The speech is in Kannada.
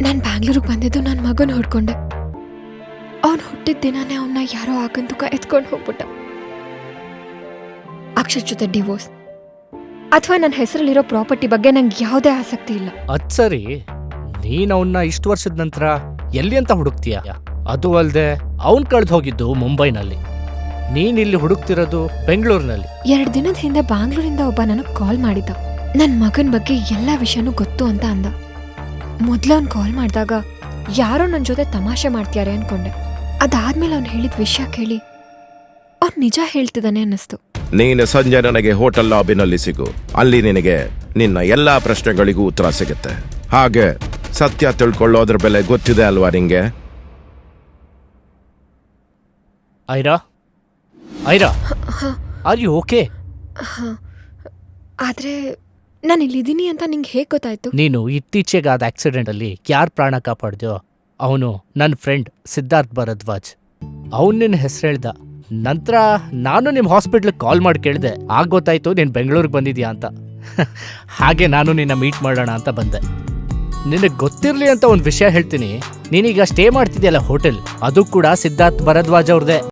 ನಾನು ಬ್ಯಾಂಗ್ಳೂರಿಗೆ ಬಂದಿದ್ದು ನನ್ನ ಮಗನ ಹುಡ್ಕೊಂಡೆ. ಅವ್ನು ಹುಟ್ಟಿದ ದಿನಾನೇ ಅವನ್ನ ಯಾರೋ ಆಗಂತುಕ ಎತ್ಕೊಂಡು ಹೋಗ್ಬಿಟ್ಟ. ಅಕ್ಷರ್ ಜೊತೆ ಡಿವೋರ್ಸ್ ಅಥವಾ ನನ್ನ ಹೆಸರಲ್ಲಿರೋ ಪ್ರಾಪರ್ಟಿ ಬಗ್ಗೆ ನಂಗೆ ಯಾವುದೇ ಆಸಕ್ತಿ ಇಲ್ಲ. ಅದ್ ಸರಿ. ನೀನ್ ಅವನ್ನ ಇಷ್ಟು ವರ್ಷದ ನಂತರ ಎಲ್ಲಿ ಅಂತ ಹುಡುಕ್ತೀಯ? ಅದು ಅಲ್ದೆ ಅವನ್ ಕಳೆದು ಹೋಗಿದ್ದು ಮುಂಬೈನಲ್ಲಿ. ನೀನ್ ಇಲ್ಲಿ ಹುಡುಕ್ತಿರೋದು ಬೆಂಗಳೂರಿನಲ್ಲಿ. ಎರಡು ದಿನದ ಹಿಂದೆ ಬ್ಯಾಂಗ್ಳೂರಿಂದ ಒಬ್ಬ ನನಗೆ ಕಾಲ್ ಮಾಡಿದ್ದ. ನನ್ನ ಮಗನ ಬಗ್ಗೆ ಎಲ್ಲ ವಿಷಯನೂ ಗೊತ್ತು ಅಂತ ಅಂದ. ಮೊದಲು ಅವ್ನು ಕಾಲ್ ಮಾಡಿದಾಗ ಯಾರೋ ನನ್ನ ಜೊತೆ ತಮಾಷೆ ಮಾಡ್ತಿದ್ದಾರೆ ಅನ್ಕೊಂಡೆ. ಅದಾದ್ಮೇಲೆ ಅವ್ನು ಹೇಳಿದ ವಿಷಯ ಕೇಳಿ ಅವ್ನು ನಿಜ ಹೇಳ್ತಿದ್ದಾನೆ ಅನ್ನಿಸ್ತು. ನೀನು ಸಂಜೆ ನನಗೆ ಹೋಟೆಲ್ ಲಾಬಿನಲ್ಲಿ ಸಿಗು. ಅಲ್ಲಿ ನಿನಗೆ ನಿನ್ನ ಎಲ್ಲಾ ಪ್ರಶ್ನೆಗಳಿಗೂ ಉತ್ತರ ಸಿಗುತ್ತೆ. ಹಾಗೆ ಸತ್ಯ ತಿಳ್ಕೊಳ್ಳೋದ್ರ ಬೆಲೆ ಗೊತ್ತಿದೆ ಅಲ್ವಾ ನಿಂಗೆ? Aira? Aira? Are you okay? ಆದರೆ ನಾನು ಇಲ್ಲಿದ್ದೀನಿ ಅಂತ ನಿಂಗೆ ಹೇಗೆ ಗೊತ್ತಾಯ್ತು? ನೀನು ಇತ್ತೀಚೆಗಾದ ಆಕ್ಸಿಡೆಂಟ್ ಅಲ್ಲಿ ಯಾರ್ ಪ್ರಾಣ ಕಾಪಾಡ್ದ್ಯೋ ಅವನು ನನ್ನ ಫ್ರೆಂಡ್ ಸಿದ್ಧಾರ್ಥ್ ಭರದ್ವಾಜ್. ಅವನ್ ನಿನ್ನ ಹೆಸರು ಹೇಳ್ದ ನಂತರ ನಾನು ನಿಮ್ಮ ಹಾಸ್ಪಿಟ್ಲಿಗೆ ಕಾಲ್ ಮಾಡಿ ಕೇಳಿದೆ, ಆಗ ಗೊತ್ತಾಯ್ತು, ನೀನು ಬೆಂಗಳೂರಿಗೆ ಬಂದಿದ್ಯಾ ಅಂತ. ಹಾಗೆ ನಾನು ನಿನ್ನ ಮೀಟ್ ಮಾಡೋಣ ಅಂತ ಬಂದೆ. ನಿನಗೆ ಗೊತ್ತಿರಲಿ ಅಂತ ಒಂದು ವಿಷಯ ಹೇಳ್ತೀನಿ. ನೀನೀಗ ಸ್ಟೇ ಮಾಡ್ತಿದ್ಯಲ್ಲ ಹೋಟೆಲ್, ಅದು ಕೂಡ ಸಿದ್ಧಾರ್ಥ್ ಭರದ್ವಾಜ್ ಅವ್ರದೇ.